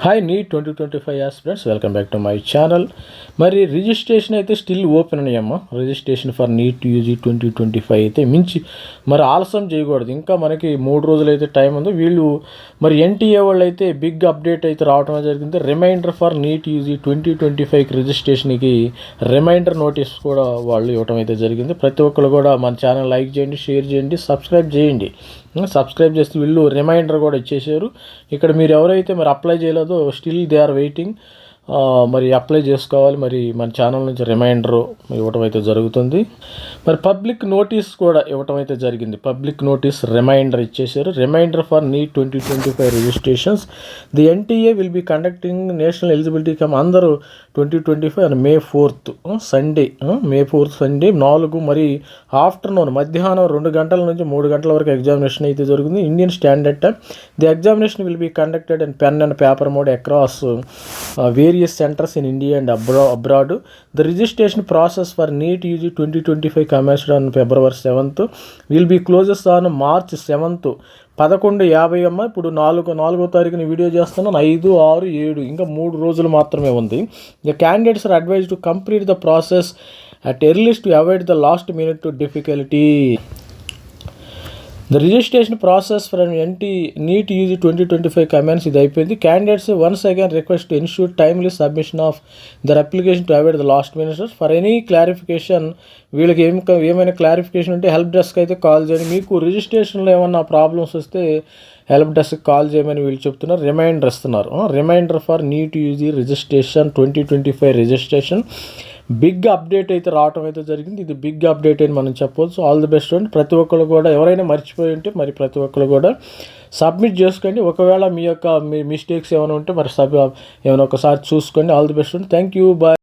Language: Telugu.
హాయ్ నీ twenty twenty five friends welcome back to my channel మరి రిజిస్ట్రేషన్ అయితే స్టిల్ ఓపెన్ ఉన్నాయమ్మా registration for NEET UG twenty twenty five అయితే మించి మరి ఆలస్యం చేయకూడదు. ఇంకా మనకి మూడు రోజులు అయితే టైం ఉంది. వీళ్ళు మరి ఎన్టీఏ వాళ్ళు అయితే బిగ్ అప్డేట్ అయితే రావడం జరిగింది. Reminder for NEET UG twenty twenty ఫైవ్కి రిజిస్ట్రేషన్కి రిమైండర్ నోటీస్ కూడా వాళ్ళు ఇవ్వడం అయితే జరిగింది. ప్రతి ఒక్కరు కూడా మన ఛానల్ లైక్ చేయండి షేర్ చేయండి సబ్స్క్రైబ్ చేయండి. సబ్స్క్రైబ్ చేస్తే వీళ్ళు రిమైండర్ కూడా ఇచ్చేసారు ఇక్కడ మీరు ఎవరైతే మరి అప్లై చేయలేదో స్టిల్ దే ఆర్ వెయిటింగ్ మరి అప్లై చేసుకోవాలి. మరి మన ఛానల్ నుంచి రిమైండర్ ఇవ్వటం అయితే జరుగుతుంది. మరి పబ్లిక్ నోటీస్ కూడా ఇవ్వటం అయితే జరిగింది. పబ్లిక్ నోటీస్ రిమైండర్ ఇచ్చేశారు. Reminder for NEET twenty twenty five registrations the NTA will be conducting national eligibility cum అందరూ twenty twenty five and May fourth Sunday May fourth Sunday నాలుగు మరి ఆఫ్టర్నూన్ మధ్యాహ్నం రెండు గంటల నుంచి మూడు గంటల వరకు ఎగ్జామినేషన్ అయితే జరుగుతుంది. Indian standard time the examination will be conducted and pen and paper mode across various centres in India and abroad abroad the registration process for NEET UG twenty twenty five commenced on February seventh will be closes on March seventh పదకొండు యాభై అమ్మ ఇప్పుడు నాలుగు నాలుగో తారీఖున వీడియో చేస్తున్నాను. ఐదు ఆరు ఏడు ఇంకా మూడు రోజులు మాత్రమే ఉంది. The candidates are advise to complete the process at earliest to avoid the last minute to difficulty the registration process from NT NEET UG twenty twenty five commenced ఇది అయిపోయింది. Candidates once again request to timely submission of their application to avoid the last minutes for any clarification వీళ్ళకి ఏం ఏమైనా క్లారిఫికేషన్ ఉంటే హెల్ప్ డెస్క్ అయితే కాల్ చేయండి. మీకు రిజిస్ట్రేషన్లో ఏమన్నా ప్రాబ్లమ్స్ వస్తే హెల్ప్ డెస్క్ కాల్ చేయమని వీళ్ళు చెప్తున్నారు. రిమైండర్ ఇస్తున్నారు. Reminder for NEET UG registration twenty twenty five registration big update అయితే రావడం అయితే జరిగింది. ఇది బిగ్ అప్డేట్ అని మనం చెప్పవచ్చు ఆల్ ది బెస్ట్ అండ్ ప్రతి ఒక్కరు కూడా ఎవరైనా మర్చిపోయి ఉంటే మరి ప్రతి ఒక్కరు కూడా సబ్మిట్ చేసుకోండి. ఒకవేళ మీ యొక్క మీ మిస్టేక్స్ ఏమైనా ఉంటే మరి సబ్ ఏమైనా ఒకసారి చూసుకోండి. All the best and thank you bye